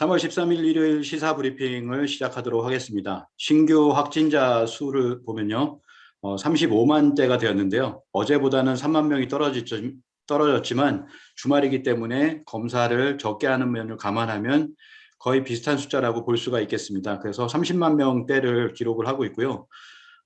3월 13일 일요일 시사 브리핑을 시작하도록 하겠습니다. 신규 확진자 수를 보면요. 어, 35만 대가 되었는데요. 어제보다는 3만 명이 떨어졌지, 떨어졌지만 주말이기 때문에 검사를 적게 하는 면을 감안하면 거의 비슷한 숫자라고 볼 수가 있겠습니다. 그래서 30만 명대를 기록을 하고 있고요.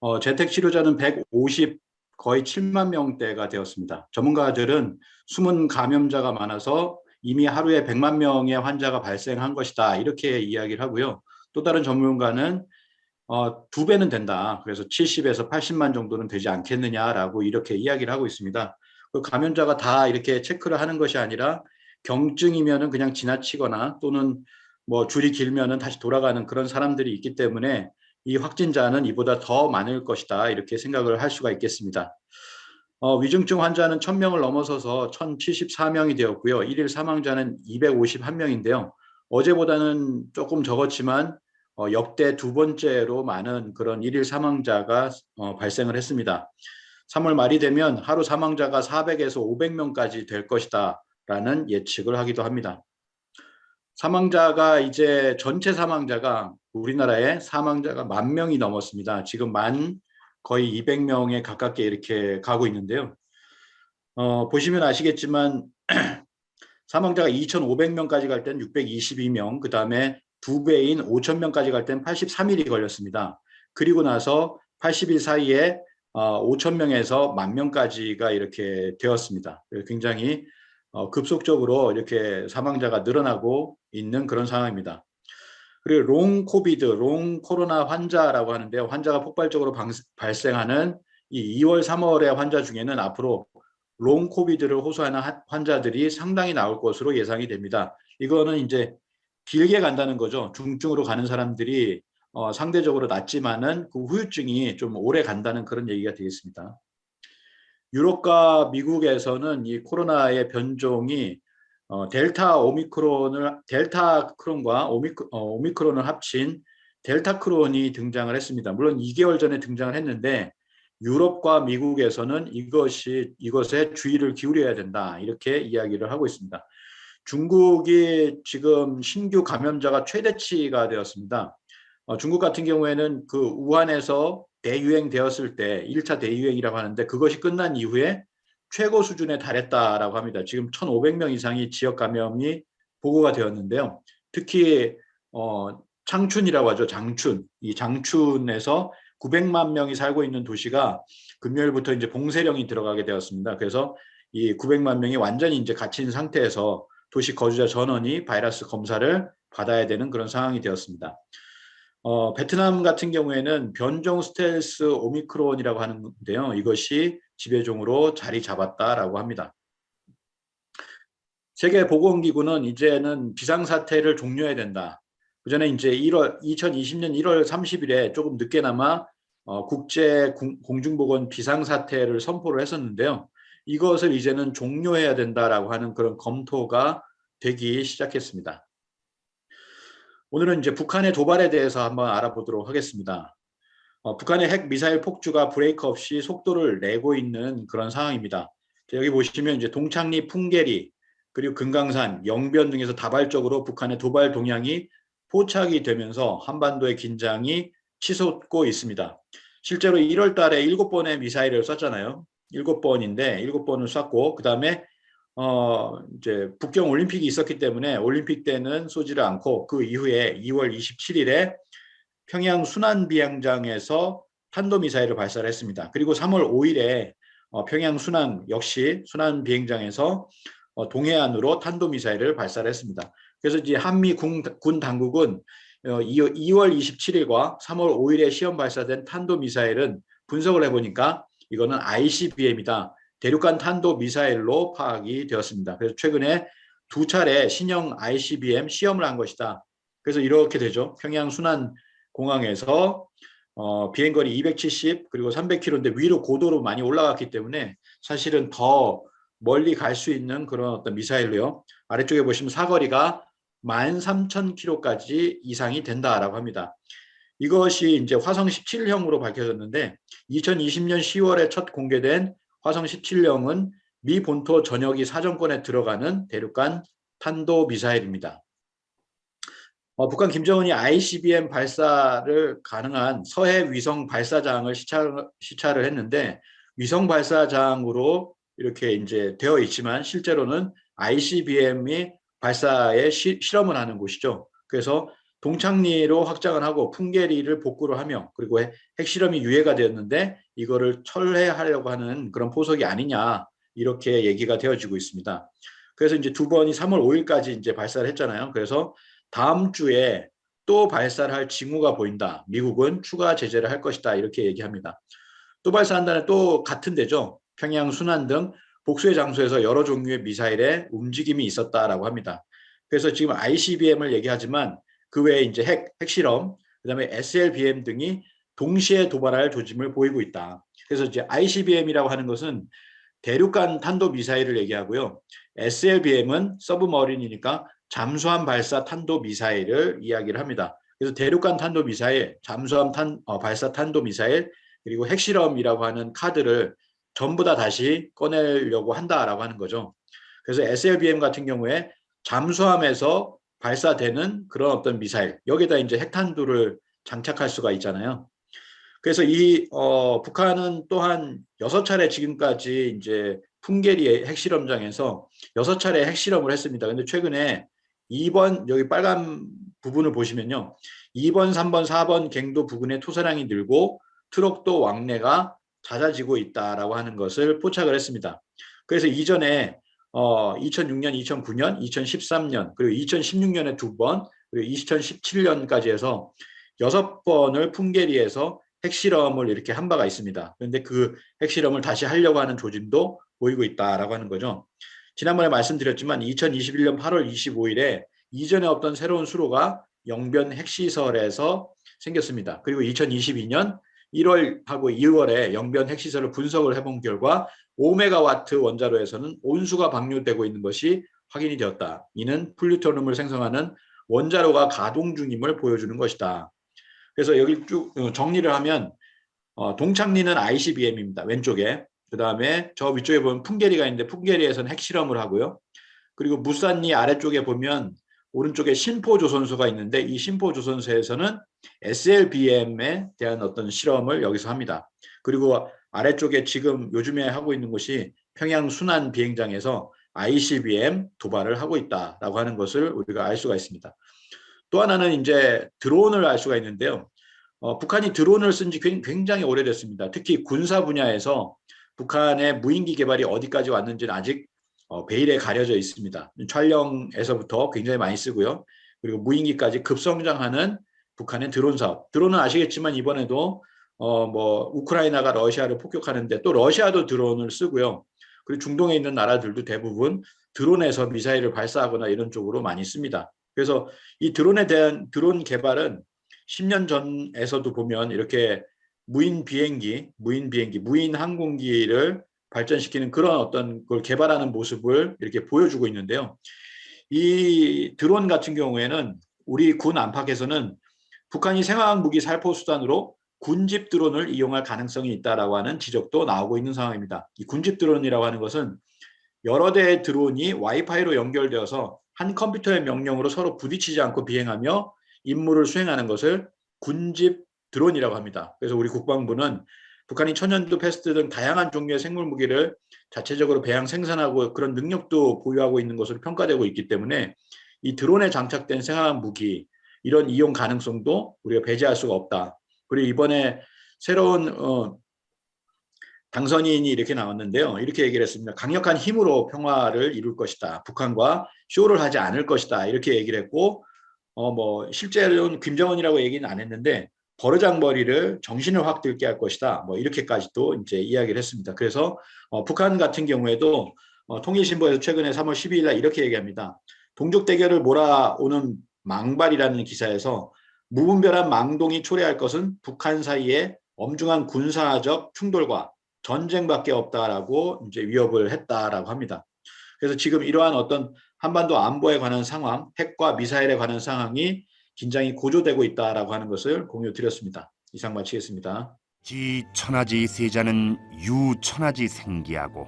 어, 재택 치료자는 150 거의 7만 명대가 되었습니다. 전문가들은 숨은 감염자가 많아서 이미 하루에 100만 명의 환자가 발생한 것이다. 이렇게 이야기를 하고요. 또 다른 전문가는 어, 두 배는 된다. 그래서 70에서 80만 정도는 되지 않겠느냐라고 이렇게 이야기를 하고 있습니다. 그 감염자가 다 이렇게 체크를 하는 것이 아니라 경증이면은 그냥 지나치거나 또는 뭐 줄이 길면은 다시 돌아가는 그런 사람들이 있기 때문에 이 확진자는 이보다 더 많을 것이다. 이렇게 생각을 할 수가 있겠습니다. 어, 위중증 환자는 1000명을 넘어서서 1074명이 되었고요. 일일 사망자는 251명인데요. 어제보다는 조금 적었지만 어, 역대 두 번째로 많은 그런 일일 사망자가 어, 발생을 했습니다. 3월 말이 되면 하루 사망자가 400에서 500명까지 될 것이다 라는 예측을 하기도 합니다. 사망자가 이제 전체 사망자가 우리나라에 사망자가 만 명이 넘었습니다. 지금 만 거의 200명에 가깝게 이렇게 가고 있는데요. 어, 보시면 아시겠지만 사망자가 2,500명까지 갈땐 622명, 그 다음에 두 배인 5,000명까지 갈땐 83일이 걸렸습니다. 그리고 나서 80일 사이에 어, 5,000명에서 만 명까지가 이렇게 되었습니다. 굉장히 어, 급속적으로 이렇게 사망자가 늘어나고 있는 그런 상황입니다. 그리고 롱 코비드, 롱 코로나 환자라고 하는데요. 환자가 폭발적으로 방, 발생하는 이 2월, 3월의 환자 중에는 앞으로 롱 코비드를 호소하는 환자들이 상당히 나올 것으로 예상이 됩니다. 이거는 이제 길게 간다는 거죠. 중증으로 가는 사람들이 어, 상대적으로 낮지만은 그 후유증이 좀 오래 간다는 그런 얘기가 되겠습니다. 유럽과 미국에서는 이 코로나의 변종이 어, 델타 오미크론을 델타 크론과 오미크, 어, 오미크론을 합친 델타 크론이 등장을 했습니다. 물론 2개월 전에 등장을 했는데 유럽과 미국에서는 이것이 이것에 주의를 기울여야 된다 이렇게 이야기를 하고 있습니다. 중국이 지금 신규 감염자가 최대치가 되었습니다. 어, 중국 같은 경우에는 그 우한에서 대유행 되었을 때 1차 대유행이라고 하는데 그것이 끝난 이후에 최고 수준에 달했다라고 합니다. 지금 1,500명 이상이 지역 감염이 보고가 되었는데요. 특히 어, 창춘이라고 하죠. 장춘. 이 장춘에서 900만 명이 살고 있는 도시가 금요일부터 이제 봉쇄령이 들어가게 되었습니다. 그래서 이 900만 명이 완전히 이제 갇힌 상태에서 도시 거주자 전원이 바이러스 검사를 받아야 되는 그런 상황이 되었습니다. 어, 베트남 같은 경우에는 변종 스텔스 오미크론이라고 하는데요. 이것이 지배종으로 자리 잡았다라고 합니다. 세계보건기구는 이제는 비상사태를 종료해야 된다. 그 전에 이제 1월 2020년 1월 30일에 조금 늦게나마 어, 국제 공중보건 비상사태를 선포를 했었는데요. 이것을 이제는 종료해야 된다라고 하는 그런 검토가 되기 시작했습니다. 오늘은 이제 북한의 도발에 대해서 한번 알아보도록 하겠습니다. 어, 북한의 핵 미사일 폭주가 브레이크 없이 속도를 내고 있는 그런 상황입니다. 여기 보시면 이제 동창리, 풍계리, 그리고 금강산, 영변 등에서 다발적으로 북한의 도발 동향이 포착이 되면서 한반도의 긴장이 치솟고 있습니다. 실제로 1월 달에 7번의 미사일을 쐈잖아요. 7번인데 7번을 쐈고 그다음에 어 이제 북경 올림픽이 있었기 때문에 올림픽 때는 쏘지를 않고 그 이후에 2월 27일에 평양 순안 비행장에서 탄도 미사일을 발사를 했습니다. 그리고 3월 5일에 어, 평양 순안 역시 순안 비행장에서 어, 동해안으로 탄도 미사일을 발사를 했습니다. 그래서 이제 한미 군, 군 당국은 어, 2월 27일과 3월 5일에 시험 발사된 탄도 미사일은 분석을 해보니까 이거는 ICBM이다. 대륙간 탄도 미사일로 파악이 되었습니다. 그래서 최근에 두 차례 신형 ICBM 시험을 한 것이다. 그래서 이렇게 되죠. 평양 순안 공항에서 어, 비행거리 270 그리고 300km인데 위로 고도로 많이 올라갔기 때문에 사실은 더 멀리 갈 수 있는 그런 어떤 미사일로요. 아래쪽에 보시면 사거리가 13,000km까지 이상이 된다라고 합니다. 이것이 이제 화성 17형으로 밝혀졌는데 2020년 10월에 첫 공개된 화성 17형은 미 본토 전역이 사정권에 들어가는 대륙간 탄도 미사일입니다. 어, 북한 김정은이 ICBM 발사를 가능한 서해 위성 발사장을 시찰, 시찰을 했는데 위성 발사장으로 이렇게 이제 되어 있지만 실제로는 ICBM이 발사에 시, 실험을 하는 곳이죠. 그래서 동창리로 확장을 하고 풍계리를 복구를 하며 그리고 핵- 핵실험이 유예가 되었는데 이거를 철회하려고 하는 그런 포석이 아니냐 이렇게 얘기가 되어지고 있습니다. 그래서 이제 두 번이 3월 5일까지 이제 발사를 했잖아요. 그래서 다음 주에 또 발사를 할 징후가 보인다. 미국은 추가 제재를 할 것이다. 이렇게 얘기합니다. 또 발사한다는 또 같은 데죠. 평양 순안 등 복수의 장소에서 여러 종류의 미사일의 움직임이 있었다라고 합니다. 그래서 지금 ICBM을 얘기하지만 그 외에 이제 핵, 핵실험, 그다음에 SLBM 등이 동시에 도발할 조짐을 보이고 있다. 그래서 이제 ICBM이라고 하는 것은 대륙간 탄도 미사일을 얘기하고요. SLBM은 서브머린이니까 잠수함 발사 탄도 미사일을 이야기를 합니다. 그래서 대륙간 탄도 미사일, 잠수함 탄, 어, 발사 탄도 미사일, 그리고 핵실험이라고 하는 카드를 전부 다 다시 꺼내려고 한다라고 하는 거죠. 그래서 SLBM 같은 경우에 잠수함에서 발사되는 그런 어떤 미사일, 여기다 이제 핵탄두를 장착할 수가 있잖아요. 그래서 이 어, 북한은 또한 여섯 차례 지금까지 이제 풍계리 핵실험장에서 여섯 차례 핵실험을 했습니다. 근데 최근에 2번 여기 빨간 부분을 보시면요. 2번, 3번, 4번 갱도 부근에 토사량이 늘고 트럭도 왕래가 잦아지고 있다라고 하는 것을 포착을 했습니다. 그래서 이전에 어, 2006년, 2009년, 2013년 그리고 2016년에 두 번, 그리고 2017년까지 해서 여섯 번을 풍계리에서 핵실험을 이렇게 한 바가 있습니다. 그런데 그 핵실험을 다시 하려고 하는 조짐도 보이고 있다라고 하는 거죠. 지난번에 말씀드렸지만 2021년 8월 25일에 이전에 없던 새로운 수로가 영변 핵시설에서 생겼습니다. 그리고 2022년 1월하고 2월에 영변 핵시설을 분석을 해본 결과 5메가와트 원자로에서는 온수가 방류되고 있는 것이 확인이 되었다. 이는 플루토늄을 생성하는 원자로가 가동 중임을 보여주는 것이다. 그래서 여기 쭉 어, 정리를 하면 어, 동창리는 ICBM입니다. 왼쪽에. 그 다음에 저 위쪽에 보면 풍계리가 있는데 풍계리에서는 핵실험을 하고요. 그리고 무산리 아래쪽에 보면 오른쪽에 신포조선소가 있는데 이 신포조선소에서는 SLBM에 대한 어떤 실험을 여기서 합니다. 그리고 아래쪽에 지금 요즘에 하고 있는 것이 평양 순환 비행장에서 ICBM 도발을 하고 있다라고 하는 것을 우리가 알 수가 있습니다. 또 하나는 이제 드론을 알 수가 있는데요. 어, 북한이 드론을 쓴 지 굉장히 오래됐습니다. 특히 군사 분야에서 북한의 무인기 개발이 어디까지 왔는지는 아직 어, 베일에 가려져 있습니다. 촬영에서부터 굉장히 많이 쓰고요. 그리고 무인기까지 급성장하는 북한의 드론 사업. 드론은 아시겠지만 이번에도 어, 뭐 우크라이나가 러시아를 폭격하는데 또 러시아도 드론을 쓰고요. 그리고 중동에 있는 나라들도 대부분 드론에서 미사일을 발사하거나 이런 쪽으로 많이 씁니다. 그래서 이 드론에 대한 드론 개발은 10년 전에서도 보면 이렇게 무인 비행기, 무인 비행기, 무인 항공기를 발전시키는 그런 어떤 걸 개발하는 모습을 이렇게 보여주고 있는데요. 이 드론 같은 경우에는 우리 군 안팎에서는 북한이 생화학 무기 살포 수단으로 군집 드론을 이용할 가능성이 있다라고 하는 지적도 나오고 있는 상황입니다. 이 군집 드론이라고 하는 것은 여러 대의 드론이 와이파이로 연결되어서 한 컴퓨터의 명령으로 서로 부딪히지 않고 비행하며 임무를 수행하는 것을 군집 드론이라고 합니다. 그래서 우리 국방부는 북한이 천연두 패스트 등 다양한 종류의 생물 무기를 자체적으로 배양 생산하고 그런 능력도 보유하고 있는 것으로 평가되고 있기 때문에 이 드론에 장착된 생화학 무기 이런 이용 가능성도 우리가 배제할 수가 없다. 그리고 이번에 새로운 어, 당선인이 이렇게 나왔는데요. 이렇게 얘기를 했습니다. 강력한 힘으로 평화를 이룰 것이다. 북한과 쇼를 하지 않을 것이다. 이렇게 얘기를 했고 어 뭐 실제로는 김정은이라고 얘기는 안 했는데 버르장머리를 정신을 확 들게 할 것이다. 뭐 이렇게까지도 이제 이야기를 했습니다. 그래서 어, 북한 같은 경우에도 어, 통일신보에서 최근에 3월 12일 날 이렇게 얘기합니다. 동족 대결을 몰아오는 망발이라는 기사에서 무분별한 망동이 초래할 것은 북한 사이에 엄중한 군사적 충돌과 전쟁밖에 없다라고 이제 위협을 했다라고 합니다. 그래서 지금 이러한 어떤 한반도 안보에 관한 상황, 핵과 미사일에 관한 상황이 긴장이 고조되고 있다라고 하는 것을 공유 드렸습니다. 이상 마치겠습니다. 지 천하지 세자는 유 천하지 생기하고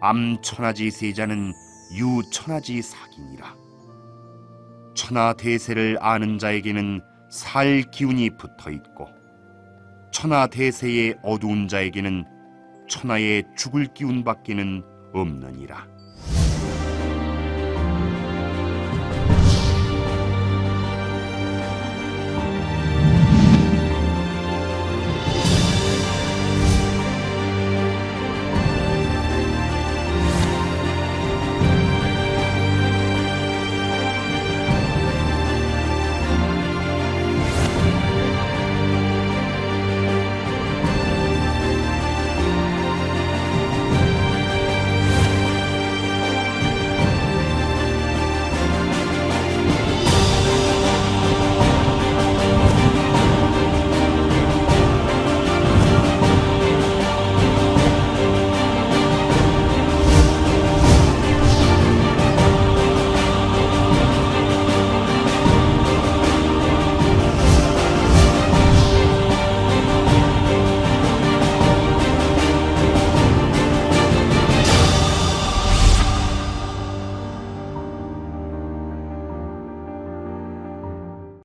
암 천하지 세자는 유 천하지 사기니라. 천하 대세를 아는 자에게는 살 기운이 붙어 있고 천하 대세의 어두운 자에게는 천하의 죽을 기운밖에는 없느니라.